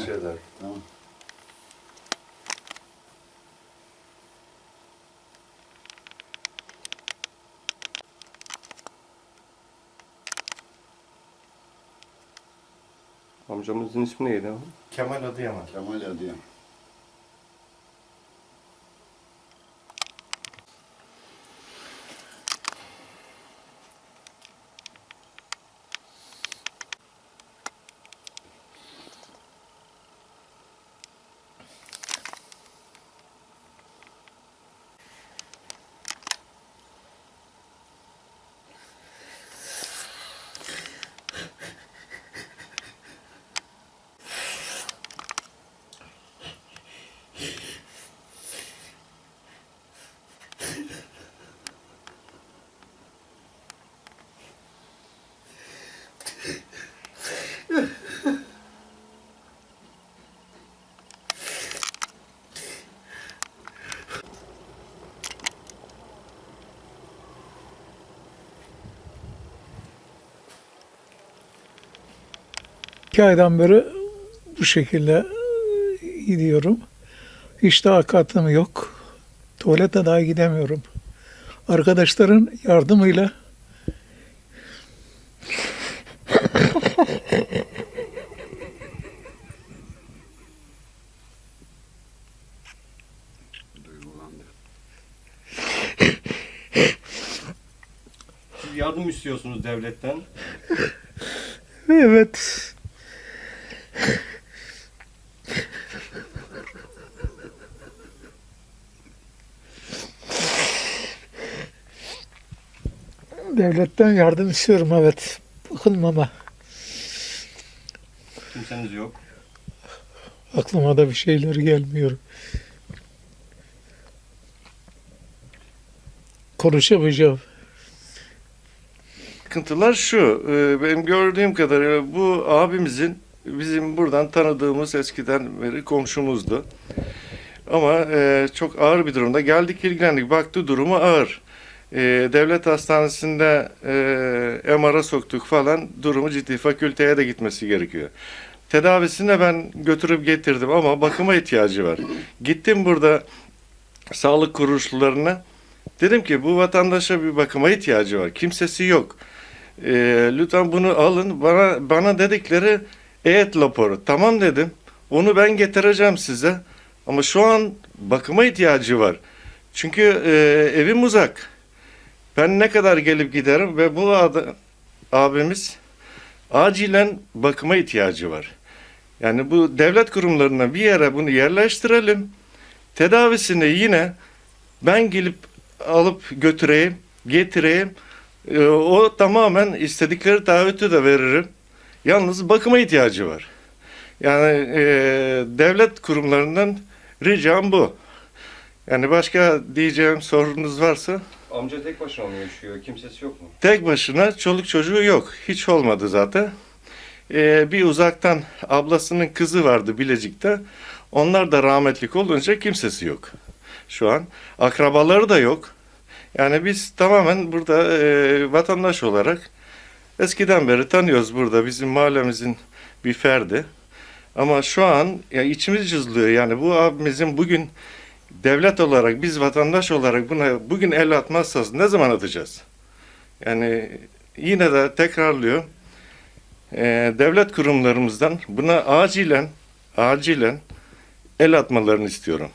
Teşekkür ederim. Tamam. Amcamızın ismi neydi? Kemal Adıyaman. Kemal Adıyan. İki aydan beri bu şekilde gidiyorum. Hiç takatım yok. Tuvalete daha gidemiyorum. Arkadaşların yardımıyla. Siz yardım istiyorsunuz devletten. evet devletten yardım istiyorum evet. Bakın ama Kimseniz yok. aklıma da bir şeyler gelmiyor. Konuşamayacağım. Sıkıntılar şu, e, benim gördüğüm kadarıyla bu abimizin bizim buradan tanıdığımız eskiden beri komşumuzdu. Ama e, çok ağır bir durumda. Geldik ilgilendik, baktı durumu ağır. E, devlet hastanesinde e, MR'a soktuk falan, durumu ciddi. Fakülteye de gitmesi gerekiyor. Tedavisine ben götürüp getirdim ama bakıma ihtiyacı var. Gittim burada sağlık kuruluşlarına. Dedim ki bu vatandaşa bir bakıma ihtiyacı var. Kimsesi yok. Ee, lütfen bunu alın. Bana bana dedikleri EYT raporu. Tamam dedim. Onu ben getireceğim size. Ama şu an bakıma ihtiyacı var. Çünkü e, evim uzak. Ben ne kadar gelip giderim ve bu adı, abimiz acilen bakıma ihtiyacı var. Yani bu devlet kurumlarına bir yere bunu yerleştirelim. Tedavisini yine ben gelip alıp götüreyim, getireyim. Ee, o tamamen istedikleri taahhütü de veririm. Yalnız bakıma ihtiyacı var. Yani e, devlet kurumlarından ricam bu. Yani başka diyeceğim sorunuz varsa Amca tek başına mı yaşıyor? Kimsesi yok mu? tek başına çoluk çocuğu yok. Hiç olmadı zaten. Ee, bir uzaktan ablasının kızı vardı Bilecik'te. Onlar da rahmetlik olunca kimsesi yok şu an. Akrabaları da yok. Yani biz tamamen burada e, vatandaş olarak eskiden beri tanıyoruz burada bizim mahallemizin bir ferdi. Ama şu an ya içimiz cızlıyor yani bu abimizin bugün devlet olarak biz vatandaş olarak buna bugün el atmazsanız ne zaman atacağız? Yani yine de tekrarlıyor. Ee, devlet kurumlarımızdan buna acilen acilen el atmalarını istiyorum.